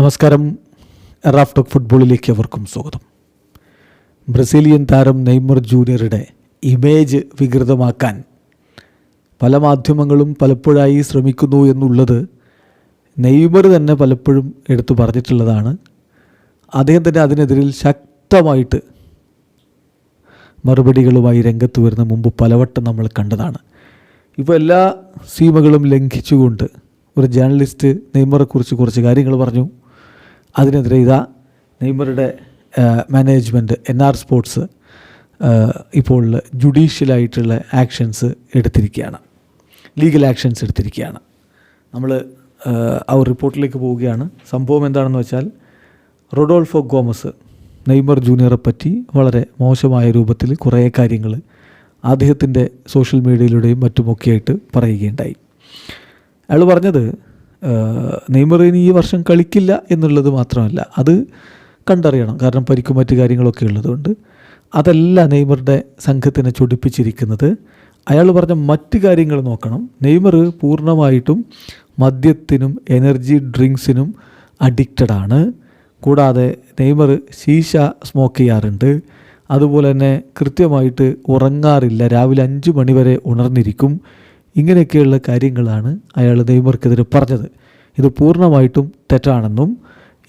നമസ്കാരം. റാഫ് ഫുട്ബോളിലേക്ക് അവർക്കും സ്വാഗതം. ബ്രസീലിയൻ താരം നെയ്മർ ജൂനിയറുടെ ഇമേജ് വികൃതമാക്കാൻ പല മാധ്യമങ്ങളും പലപ്പോഴായി ശ്രമിക്കുന്നു എന്നുള്ളത് നെയ്മർ തന്നെ പലപ്പോഴും എടുത്തു പറഞ്ഞിട്ടുള്ളതാണ്. അദ്ദേഹം തന്നെ അതിനെതിരിൽ ശക്തമായിട്ട് മറുപടികളുമായി രംഗത്ത് വരുന്ന മുമ്പ് പലവട്ടം നമ്മൾ കണ്ടതാണ്. ഇപ്പോൾ എല്ലാ സീമകളും ലംഘിച്ചുകൊണ്ട് ഒരു ജേർണലിസ്റ്റ് നെയ്മറെക്കുറിച്ച് കുറച്ച് കാര്യങ്ങൾ പറഞ്ഞു. അതിനെതിരെ ഇതാ നെയ്മറുടെ മാനേജ്മെന്റ് എൻ ആർ സ്പോർട്സ് ഇപ്പോൾ ജുഡീഷ്യലായിട്ടുള്ള ആക്ഷൻസ് എടുത്തിരിക്കുകയാണ്. ലീഗൽ ആക്ഷൻസ് എടുത്തിരിക്കുകയാണ്. നമ്മൾ ആ റിപ്പോർട്ടിലേക്ക് പോവുകയാണ്. സംഭവം എന്താണെന്ന് വെച്ചാൽ റൊഡോൾഫോ ഗോമസ് നെയ്മർ ജൂനിയറെ പറ്റി വളരെ മോശമായ രൂപത്തിൽ കുറേ കാര്യങ്ങൾ അദ്ദേഹത്തിന്റെ സോഷ്യൽ മീഡിയയിലൂടെയും മറ്റുമൊക്കെയായിട്ട് പറയുകയുണ്ടായി. അയാൾ പറഞ്ഞത് നെയ്മർ ഇനി ഈ വർഷം കളിക്കില്ല എന്നുള്ളത് മാത്രമല്ല അത് കണ്ടറിയണം. കാരണം പരിക്കും മറ്റു കാര്യങ്ങളൊക്കെ ഉള്ളതുകൊണ്ട് അതല്ല നെയ്മറുടെ സംഘത്തിനെ ചൊടിപ്പിച്ചിരിക്കുന്നത്. അയാൾ പറഞ്ഞ മറ്റ് കാര്യങ്ങൾ നോക്കണം. നെയ്മർ പൂർണമായിട്ടും മദ്യത്തിനും എനർജി ഡ്രിങ്ക്സിനും അഡിക്റ്റഡ് ആണ്. കൂടാതെ നെയ്മർ ശീശ സ്മോക്ക് ചെയ്യാറുണ്ട്. അതുപോലെ തന്നെ കൃത്യമായിട്ട് ഉറങ്ങാറില്ല. രാവിലെ അഞ്ച് മണിവരെ ഉണർന്നിരിക്കും. ഇങ്ങനെയൊക്കെയുള്ള കാര്യങ്ങളാണ് അയാൾ നെയ്മർക്കെതിരെ പറഞ്ഞത്. ഇത് പൂർണമായിട്ടും തെറ്റാണെന്നും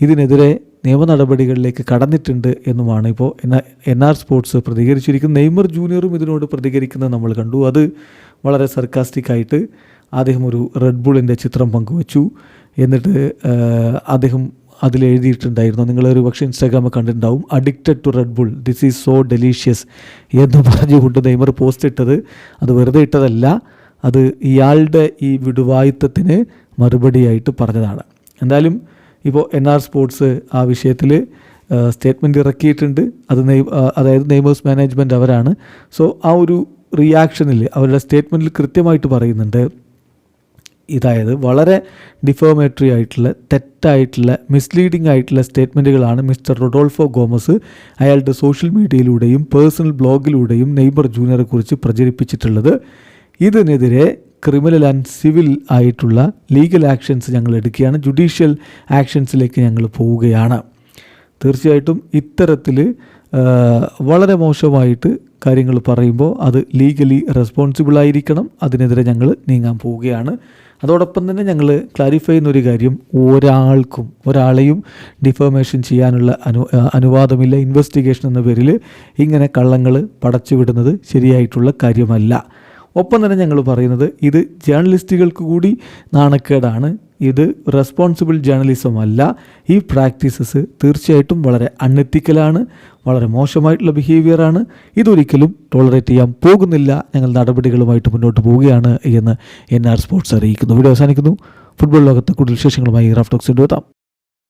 ഇതിനെതിരെ നിയമ നടപടികളിലേക്ക് കടന്നിട്ടുണ്ട് എന്നുമാണ് ഇപ്പോൾ എൻ ആർ സ്പോർട്സ് പ്രതികരിച്ചിരിക്കുന്നത്. നെയ്മർ ജൂനിയറും ഇതിനോട് പ്രതികരിക്കുന്നത് നമ്മൾ കണ്ടു. അത് വളരെ സർക്കാസ്റ്റിക് ആയിട്ട് അദ്ദേഹം ഒരു റെഡ് ബുളിന്റെ ചിത്രം പങ്കുവച്ചു. എന്നിട്ട് അദ്ദേഹം അതിൽ എഴുതിയിട്ടുണ്ടായിരുന്നു നിങ്ങൾ പക്ഷേ ഇൻസ്റ്റാഗ്രാമിൽ കണ്ടിട്ടുണ്ടാവും. Addicted to Red Bull this is so delicious എന്ന് പറഞ്ഞുകൊണ്ട് നെയ്മർ പോസ്റ്റ് ഇട്ടത്. അത് വെറുതെ ഇട്ടതല്ല. അത് ഇയാളുടെ ഈ വിടുവായുത്തത്തിന് മറുപടിയായിട്ട് പറഞ്ഞതാണ്. എന്തായാലും ഇപ്പോൾ എൻ ആർ സ്പോർട്സ് ആ വിഷയത്തിൽ സ്റ്റേറ്റ്മെന്റ് ഇറക്കിയിട്ടുണ്ട്. അത് നെയ് അതായത് നെയ്മേഴ്സ് മാനേജ്മെന്റ് അവരാണ്. സോ ആ ഒരു റിയാക്ഷനിൽ അവരുടെ സ്റ്റേറ്റ്മെന്റിൽ കൃത്യമായിട്ട് പറയുന്നുണ്ട്. ഇതായത് വളരെ ഡിഫോമേറ്ററി ആയിട്ടുള്ള തെറ്റായിട്ടുള്ള മിസ്ലീഡിംഗ് ആയിട്ടുള്ള സ്റ്റേറ്റ്മെന്റുകളാണ് മിസ്റ്റർ റൊഡോൾഫോ ഗോമസ് അയാളുടെ സോഷ്യൽ മീഡിയയിലൂടെയും പേഴ്സണൽ ബ്ലോഗിലൂടെയും നെയ്മർ ജൂനിയറെ കുറിച്ച് പ്രചരിപ്പിച്ചിട്ടുള്ളത്. ഇതിനെതിരെ ക്രിമിനൽ ആൻഡ് സിവിൽ ആയിട്ടുള്ള ലീഗൽ ആക്ഷൻസ് ഞങ്ങൾ എടുക്കുകയാണ്. ജുഡീഷ്യൽ ആക്ഷൻസിലേക്ക് ഞങ്ങൾ പോവുകയാണ്. തീർച്ചയായിട്ടും ഇത്തരത്തിൽ വളരെ മോശമായിട്ട് കാര്യങ്ങൾ പറയുമ്പോൾ അത് ലീഗലി റെസ്പോൺസിബിൾ ആയിരിക്കണം. അതിനെതിരെ ഞങ്ങൾ നീങ്ങാൻ പോവുകയാണ്. അതോടൊപ്പം തന്നെ ഞങ്ങൾ ക്ലാരിഫൈ ചെയ്യുന്നൊരു കാര്യം ഒരാൾക്കും ഒരാളെയും ഡിഫോമേഷൻ ചെയ്യാനുള്ള അനു അനുവാദമില്ല. ഇൻവെസ്റ്റിഗേഷൻ എന്ന പേരിൽ ഇങ്ങനെ കള്ളങ്ങൾ പടച്ചുവിടുന്നത് ശരിയായിട്ടുള്ള കാര്യമല്ല. ഒപ്പം തന്നെ ഞങ്ങൾ പറയുന്നത് ഇത് ജേർണലിസ്റ്റുകൾക്ക് കൂടി നാണക്കേടാണ്. ഇത് റെസ്പോൺസിബിൾ ജേർണലിസം അല്ല. ഈ പ്രാക്ടീസസ് തീർച്ചയായിട്ടും വളരെ അൺഎത്തിക്കലാണ് വളരെ മോശമായിട്ടുള്ള ബിഹേവിയറാണ് ഇതൊരിക്കലും ടോളറേറ്റ് ചെയ്യാൻ പോകുന്നില്ല. ഞങ്ങൾ നടപടികളുമായിട്ട് മുന്നോട്ട് പോവുകയാണ് എന്ന് എൻ ആർ സ്പോർട്സ് അറിയിക്കുന്നു. വീഡിയോ അവസാനിക്കുന്നു. ഫുട്ബോൾ ലോകത്തെ കൂടുതൽ വിശേഷങ്ങളുമായി റാഫ്റ്റോക്സിന്റെ എത്താം.